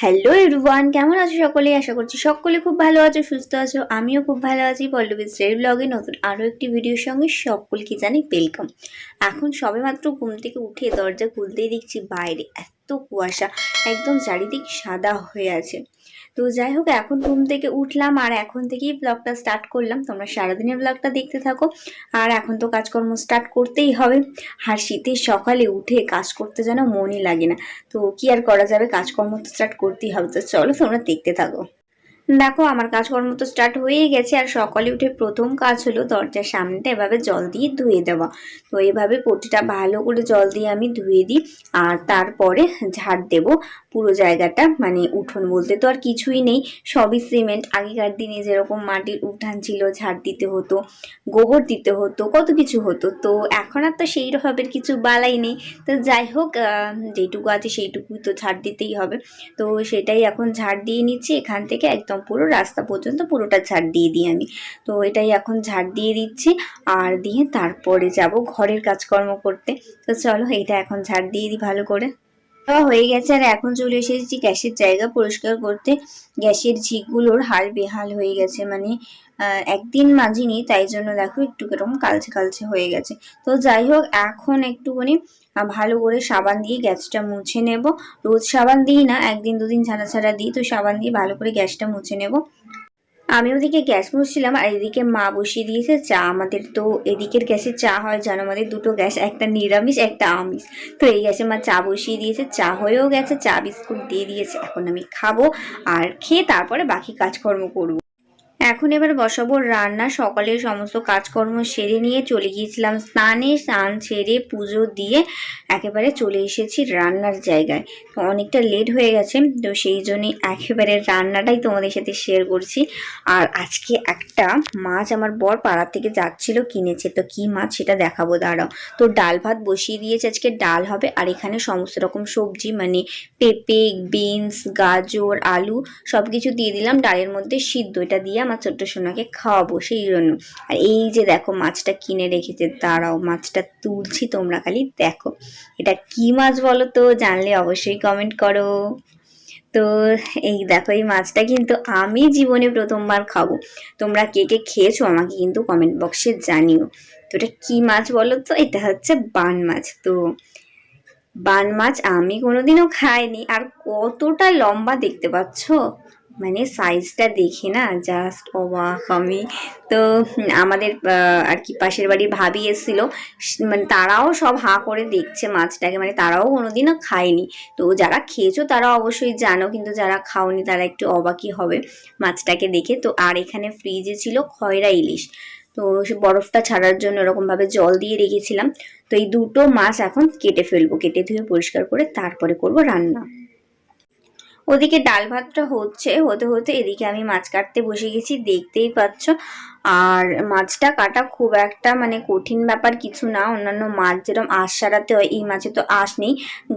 Hello everyone কেমন আছো সকলেই? আশা করছি সকলে খুব ভালো আছো, সুস্থ আছো। আমিও খুব ভালো আছি। পল্লবী স্টের ব্লগে নতুন আরও একটি ভিডিওর সঙ্গে সকলকে জানি ওয়েলকাম এখন সবেমাত্র ঘুম থেকে উঠে দরজা খুলতেই দেখছি বাইরে এত কুয়াশা একদম চারিদিক সাদা হয়ে আছে। তো যাই হোক, এখন ঘুম থেকে উঠলাম আর এখন থেকেই ব্লগটা স্টার্ট করলাম। তোমরা সারাদিনের ব্লগটা দেখতে থাকো। আর এখন তো কাজকর্ম স্টার্ট করতেই হবে। আর শীতের সকালে উঠে কাজ করতে যেন মনই লাগে না। তো কি আর করা যাবে? কাজকর্ম তো স্টার্ট করতেই হবে। তো চলো তোমরা দেখতে থাকো। দেখো, আমার কাজকর্ম তো স্টার্ট হয়েই গেছে, আর সকালে উঠে প্রথম কাজ হলো দরজার সামনেটা এভাবে জল দিয়ে ধুয়ে দেওয়া। তো এভাবে পটিটা ভালো করে জল দিয়ে আমি ধুয়ে দিই, আর তারপরে ঝাড় দেব। পুরো জায়গাটা মানে উঠোন বলতে তো আর কিছুই নেই, সবই সিমেন্ট। আগেকার দিনে যেরকম মাটির উঠান ছিল, ঝাড় দিতে হতো, গোবর দিতে হতো, কত কিছু হতো। তো এখন আর তো সেই রকমের কিছু বালাই নেই। তো যাই হোক যেটুকু আছে সেইটুকুই তো ঝাড় দিতেই হবে। তো সেটাই এখন ঝাড় দিয়ে নিচ্ছি, এখান থেকে একদম পুরো রাস্তা পর্যন্ত পুরোটা ঝাড় দিয়ে দিই আমি। তো এটাই এখন ঝাড় দিয়ে দিচ্ছি আর দিয়ে তারপরে যাব ঘরের কাজকর্ম করতে। তো চলো এটা এখন ঝাড় দিয়ে দিই ভালো করে। হয়ে গেছে। আর এখন চলে এসেছি গ্যাসের জায়গা পরিষ্কার করতে। গ্যাসের ঝিকগুলোর হাল বেহাল হয়ে গেছে মানে একদিন মাজিনি, তাই জন্য দেখো একটু কীরকম কালচে কালচে হয়ে গেছে। তো যাই হোক, এখন একটুখানি ভালো করে সাবান দিয়ে গ্যাসটা মুছে নেব। রোজ সাবান দিই না, একদিন দুদিন ছাড়া ছাড়া দিই, তো সাবান দিয়ে ভালো করে গ্যাসটা মুছে নেব। আমি ওদিকে গ্যাস মুছছিলাম আর এদিকে মা বসিয়ে দিয়েছে চা আমাদের। তো এদিকের গ্যাসে চা হয়, জানো? আমাদের দুটো গ্যাস, একটা নিরামিষ, একটা আমিষ। তো এই গ্যাসে মা চা বসিয়ে দিয়েছে, চা হয়েও গেছে, চা বিস্কুট দিয়ে দিয়েছে। এখন আমি খাব আর খেয়ে তারপরে বাকি কাজকর্ম করব। এখন এবার বসাবো রান্না। সকালের সমস্ত কাজকর্ম সেরে নিয়ে চলে গিয়েছিলাম স্নানে। স্নান সেরে পুজো দিয়ে একেবারে চলে এসেছি রান্নার জায়গায়। তো অনেকটা লেট হয়ে গেছে, তো সেই জন্যই একেবারে রান্নাটাই তোমাদের সাথে শেয়ার করছি। আর আজকে একটা মাছ আমার বর পাড়ার থেকে যাচ্ছিল কিনেছে, তো কি মাছ সেটা দেখাবো, দাঁড়াও। তো ডাল ভাত বসিয়ে দিয়েছে, আজকে ডাল হবে আর এখানে সমস্ত রকম সবজি মানে পেঁপে, বিনস, গাজর, আলু সব কিছু দিয়ে দিলাম। ডালের মধ্যে সিদ্ধ, এটা দিয়ে আমার ছোট্ট সোনাকে খাওয়াবো সেই জন্য। আর এই যে দেখো মাছটা কিনে রেখেছে, দাঁড়াও মাছটা তুলছি তোমরা খালি দেখো। এটা কি মাছ বলো তো? জানলে অবশ্যই কমেন্ট করো। তো এই দেখো এই মাছটা কিন্তু আমি জীবনে প্রথমবার খাব। তোমরা কে কে খেয়েছো আমাকে কিন্তু কমেন্ট বক্সে জানিও। তো এটা কি মাছ বলো তো? এটা হচ্ছে বান মাছ। তো বান মাছ আমি কোনোদিনও খাইনি। আর কতটা লম্বা দেখতে পাচ্ছ? মানে সাইজটা দেখে না জাস্ট অবাক আমি। তো আমাদের আর কি পাশের বাড়ির ভাবি এসেছিল। মানে তারাও সব হাঁ করে দেখছে মাছটাকে মানে তারাও কোনোদিনও খায়নি। তো যারা খেয়েছো তারা অবশ্যই জানো, কিন্তু যারা খাওনি তারা একটু অবাকই হবে মাছটাকে দেখে। তো আর এখানে ফ্রিজে ছিল খয়রা ইলিশ। তো সে বরফটা ছাড়ার জন্য এরকমভাবে জল দিয়ে রেখেছিলাম। তো এই দুটো মাছ এখন কেটে ফেলব, কেটে ধুয়ে পরিষ্কার করে তারপরে করব রান্না। ওদিকে ডাল ভাতটা হচ্ছে হতে হতে এদিকে আমি মাছ কাটতে বসে গেছি দেখতেই পাচ্ছ আর মাছটা কাটা খুব একটা মানে কঠিন ব্যাপার কিছু না। অন্যান্য মাছ যেরকম আঁশ সারাতে হয়, এই মাছে তো আঁশ নেই।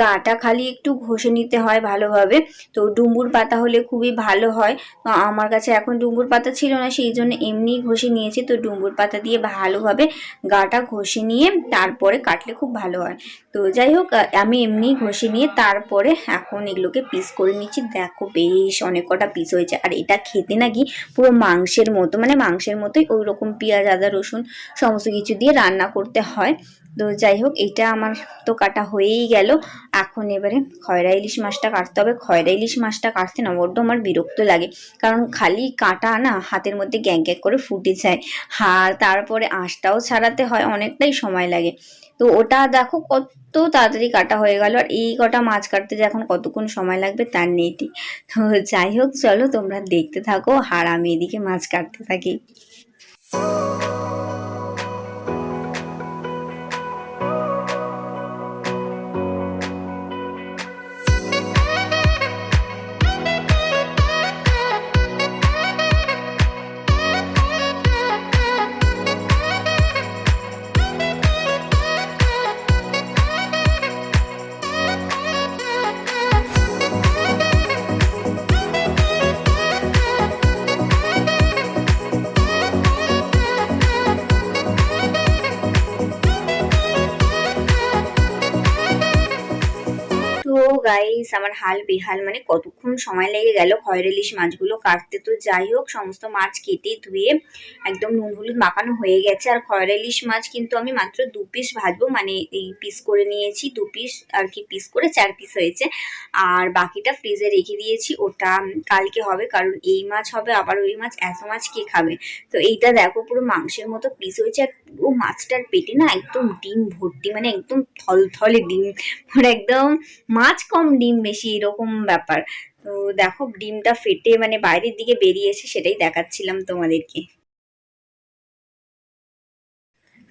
গাটা খালি একটু ঘষে নিতে হয় ভালোভাবে। তো ডুম্বুর পাতা হলে খুবই ভালো হয়। তো আমার কাছে এখন ডুম্বুর পাতা ছিল না, সেই জন্য এমনি ঘষে নিয়েছি। তো ডুম্বুর পাতা দিয়ে ভালোভাবে গাটা ঘষে নিয়ে তারপরে কাটলে খুব ভালো হয়। তো যাই হোক আমি এমনি ঘষে নিয়ে তারপরে এখন এগুলোকে পিস করে নিচ্ছি। দেখো বেশ অনেক কটা পিস হয়েছে। আর এটা খেতে নাকি পুরো মাংসের মতো মানে মাংসের মতোই ওই রকম পেঁয়াজ, আদা, রসুন সমস্ত কিছু দিয়ে রান্না করতে হয়। তো যাই হোক, এটা আমার তো কাটা হয়েই গেল। এখন এবারে খয়রা ইলিশ মাছটা কাটতে হবে। খয়রা ইলিশ মাছটা কাটতে না, বড্ড আমার বিরক্ত লাগে। কারণ খালি কাটা না, হাতের মধ্যে গ্যাং গ্যাং করে ফুটে যায়। আর তারপরে আঁশটাও ছাড়াতে হয়, অনেকটাই সময় লাগে। তো ওটা দেখো কত তাড়াতাড়ি কাটা হয়ে গেল, আর এই কটা মাছ কাটতে যে এখন কতক্ষণ সময় লাগবে তার নেই। তো যাই হোক, চলো তোমরা দেখতে থাকো, আর আমি এদিকে মাছ কাটতে থাকি। Oh. আমার হাল বেহাল মানে কতক্ষণ সময় লেগে গেল খয়ের ইলিশ মাছগুলো কাটতে? তো যাই হোক, সমস্ত মাছ কেটে ধুয়ে একদম নুন হলুদ মাখানো হয়ে গেছে। আর খয়ের ইলিশ মাছ কিন্তু আমি মাত্র দু পিস ভাজবো মানে এই পিস করে নিয়েছি, দু পিস আর কি পিস করে চার পিস হয়েছে। আর বাকিটা ফ্রিজে রেখে দিয়েছি, ওটা কালকে হবে, কারণ এই মাছ হবে, আবার ওই মাছ, এত মাছ কে খাবে? তো এইটা দেখো, পুরো মাংসের মতো পিস হয়েছে, আর পুরো মাছটার পেটে না একদম ডিম ভর্তি মানে একদম থলথলে ডিম মানে একদম মাছ কম ডিম বেশি এরকম ব্যাপার। তো দেখো, ডিমটা ফেটে মানে বাইরের দিকে বেরিয়েছে সেটাই দেখাচ্ছিলাম তোমাদেরকে।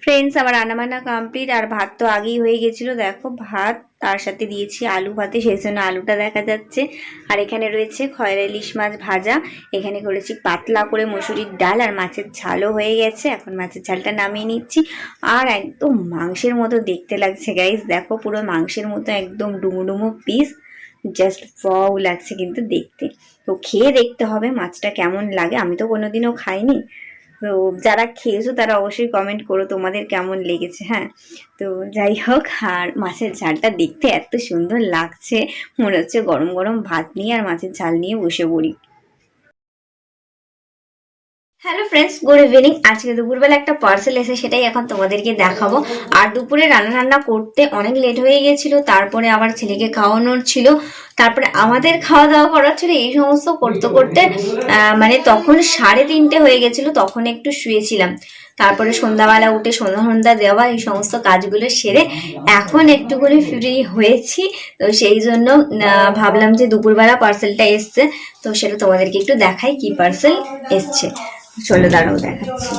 ফ্রেন্ডস আমার রান্নাবান্না কমপ্লিট আর ভাত তো আগেই হয়ে গেছিল। দেখো, ভাত, তার সাথে দিয়েছি আলু ভাতে, সেই জন্য আলুটা দেখা যাচ্ছে। আর এখানে রয়েছে খয়রা ইলিশ মাছ ভাজা। এখানে করেছি পাতলা করে মসুরির ডাল আর মাছের ঝালও হয়ে গেছে। এখন মাছের ঝালটা নামিয়ে নিচ্ছি। আর একদম মাংসের মতো দেখতে লাগছে গাইস দেখো, পুরো মাংসের মতো একদম ডুমো পিস জাস্ট ফাও লাগছে কিন্তু দেখতে। তো খেয়ে দেখতে হবে মাছটা কেমন লাগে। আমি তো কোনোদিনও খাইনি। তো যারা খেয়েছো তারা অবশ্যই কমেন্ট করো তোমাদের কেমন লেগেছে হ্যাঁ? তো যাই হোক, আর মাছের ঝালটা দেখতে এত সুন্দর লাগছে। মনে হচ্ছে গরম গরম ভাত নিয়ে আর মাছের ঝাল নিয়ে বসে পড়ি। হ্যালো ফ্রেন্ডস গুড ইভিনিং আজকে দুপুরবেলা একটা পার্সেল এসে সেটাই এখন তোমাদেরকে দেখাবো। আর দুপুরে রান্না রান্না করতে অনেক লেট হয়ে গেছিল, তারপরে আবার ছেলেকে খাওয়ানোর ছিল। তারপরে আমাদের খাওয়া দাওয়া করার ছিল, এই সমস্ত করতে করতে মানে তখন সাড়ে তিনটে হয়ে গেছিল, তখন একটু শুয়েছিলাম। তারপরে সন্ধ্যাবেলা উঠে সন্ধ্যা সন্ধ্যা দেওয়া, এই সমস্ত কাজগুলো সেরে এখন একটুখানি ফ্রি হয়েছি। তো সেই জন্য ভাবলাম যে দুপুরবেলা পার্সেলটা এসছে, তো সেটা তোমাদেরকে একটু দেখাই কি পার্সেল এসছে। চলো দাঁড়াও, দেখাচ্ছি।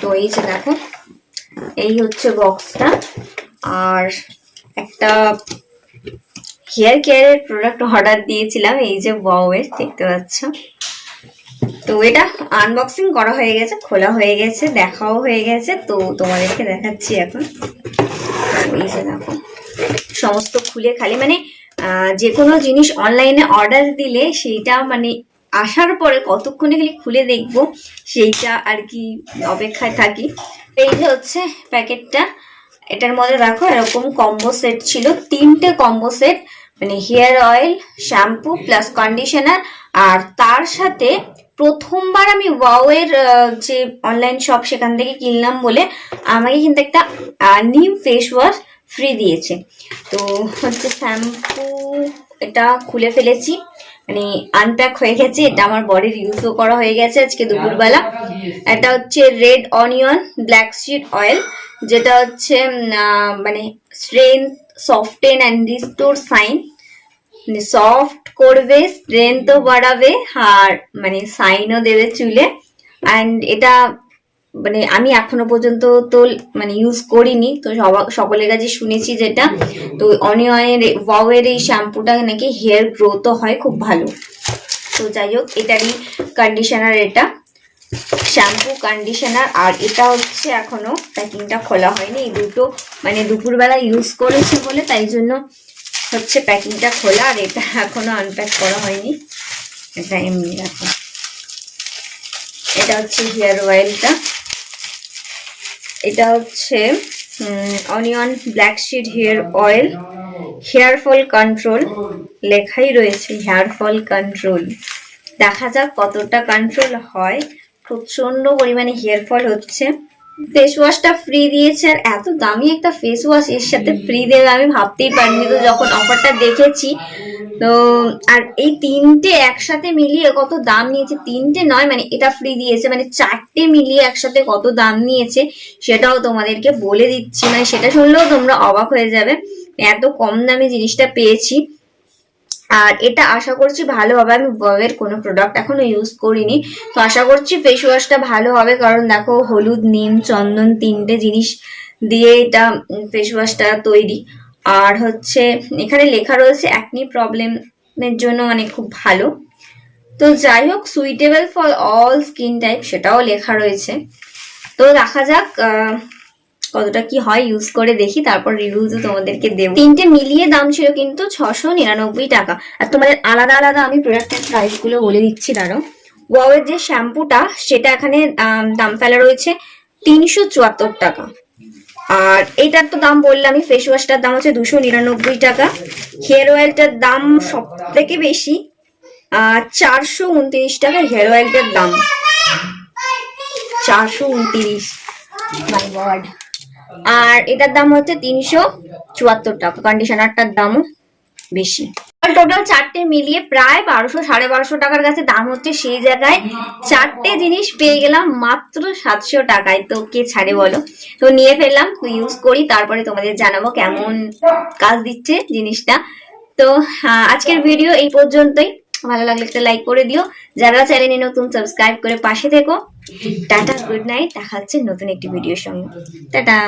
তো এই যে দেখো, এই হচ্ছে বক্সটা আর একটা হেয়ার কেয়ারের প্রোডাক্ট অর্ডার দিয়েছিলাম, এই যে বাউয়ের দেখতে পাচ্ছ? তো এটা আনবক্সিং করা হয়ে গেছে, খোলা হয়ে গেছে, দেখাও হয়ে গেছে। তো তোমাদেরকে দেখাচ্ছি এখন। দেখো, সমস্ত খুলে খালি মানে যে কোনো জিনিস অনলাইনে অর্ডার দিলে সেইটা মানে আসার পরে কতক্ষণে খালি খুলে দেখব, সেইটা আর কি অপেক্ষায় থাকি। এই যে হচ্ছে প্যাকেটটা, এটার মধ্যে দেখো, এরকম কম্বো সেট ছিল, তিনটে কম্বো সেট মানে hair oil shampoo plus conditioner আর তার সাথে প্রথমবার আমি ওয়াওয়ের যে অনলাইন শপ সেখান থেকে কিনলাম বলে আমাকে কিন্তু একটা নিম ফেস ওয়াশ ফ্রি দিয়েছে। তো হচ্ছে শ্যাম্পু এটা খুলে ফেলেছি। মানে আনপ্যাক হয়ে গেছে। এটা আমার বডির ইউজও করা হয়ে গেছে আজকে দুপুরবেলা। এটা হচ্ছে red onion black seed oil যেটা হচ্ছে মানে strength soften and restore shine মানে সফট করবে স্ট্রেংথও বাড়াবে, আর মানে সাইনও দেবে চুলে। অ্যান্ড এটা মানে আমি এখনও পর্যন্ত তো মানে ইউজ করিনি। তো সকলের কাছে শুনেছি যেটা। তো অনিয়নের ওয়াওয়ের এই শ্যাম্পুটা নাকি হেয়ার গ্রোথও হয়, খুব ভালো। তো যাই হোক, এটারই কন্ডিশনার এটা। শ্যাম্পু কন্ডিশনার আর এটা হচ্ছে এখনও প্যাকিংটা খোলা হয়নি। এই দুটো মানে দুপুরবেলা ইউজ করেছে বলে, তাই জন্য হচ্ছে প্যাকিংটা খোলা আর এটা এখনও আনপ্যাক করা হয়নি। এটা এমনি রাখো। এটা হচ্ছে হেয়ার অয়েলটা এটা হচ্ছে onion black seed hair oil hair fall control লেখাই রয়েছে হেয়ার ফল কন্ট্রোল দেখা যাক কতটা কন্ট্রোল হয়। প্রচণ্ড পরিমাণে হেয়ার ফল হচ্ছে। ফেস ওয়াশটা ফ্রি দিয়েছে। আর এত দামি একটা ফেস ওয়াশ এর সাথে ফ্রি দেবে আমি ভাবতেই পারিনি তো যখন অফারটা দেখেছি। তো আর এই তিনটে একসাথে মিলিয়ে কত দাম নিয়েছে? তিনটে নয় মানে এটা ফ্রি দিয়েছে মানে চারটে মিলিয়ে একসাথে কত দাম নিয়েছে সেটাও তোমাদেরকে বলে দিচ্ছি। মানে সেটা শুনলেও তোমরা অবাক হয়ে যাবে। এত কম দামে জিনিসটা পেয়েছি। আর এটা আশা করছি ভালো হবে। আমি বয়ের কোনো প্রোডাক্ট এখনও ইউজ করিনি। তো আশা করছি ফেস ওয়াশটা ভালো হবে। কারণ দেখো, হলুদ, নিম, চন্দন তিনটে জিনিস দিয়ে এটা ফেস ওয়াশটা তৈরি। আর হচ্ছে, এখানে লেখা রয়েছে অ্যাকনি প্রবলেমের জন্য মানে খুব ভালো। তো যাই হোক suitable for all skin type সেটাও লেখা রয়েছে। তো দেখা যাক কতটা কি হয় ইউজ করে দেখি তারপর রিভিউ তো তোমাদেরকে দেবো। তিনটে মিলিয়ে দাম ছিল কিন্তু ছশো নিরানব্বই টাকা। আর তোমাদের আলাদা আলাদা আমি প্রোডাক্টের প্রাইসগুলো বলে দিচ্ছি দাঁড়ো ওয়াওয়ের যে শ্যাম্পুটা সেটা এখানে দাম ফেলা রয়েছে তিনশো চুয়াত্তর টাকা। আর এইটার তো দাম বললামই ফেস ওয়াশটার দাম হচ্ছে দুশো নিরানব্বই টাকা। হেয়ার অয়েলটার দাম সব থেকে বেশি চারশো উনত্রিশ টাকা হেয়ার অয়েলটার দাম। চারশো উনত্রিশ মাই গড আর এটার দাম হচ্ছে তিনশো চুয়াত্তর টাকা। কন্ডিশনারটার দামও বেশি। টোটাল চারটে মিলিয়ে প্রায় বারোশো, সাড়ে বারোশো টাকার কাছে দাম হচ্ছে সেই জায়গায়। চারটে জিনিস পেয়ে গেলাম মাত্র সাতশো টাকায়। তো কে ছাড়ে বলো? তো নিয়ে ফেললাম ইউজ করি, তারপরে তোমাদের জানাব কেমন কাজ দিচ্ছে জিনিসটা। তো আজকের ভিডিও এই পর্যন্তই। ভালো লাগলে একটা লাইক করে দিও। যারা চ্যানেলে নতুন সাবস্ক্রাইব করে পাশে থেকো। টাটা গুড নাইট দেখা হচ্ছে নতুন একটি ভিডিওর সঙ্গে। টাটা।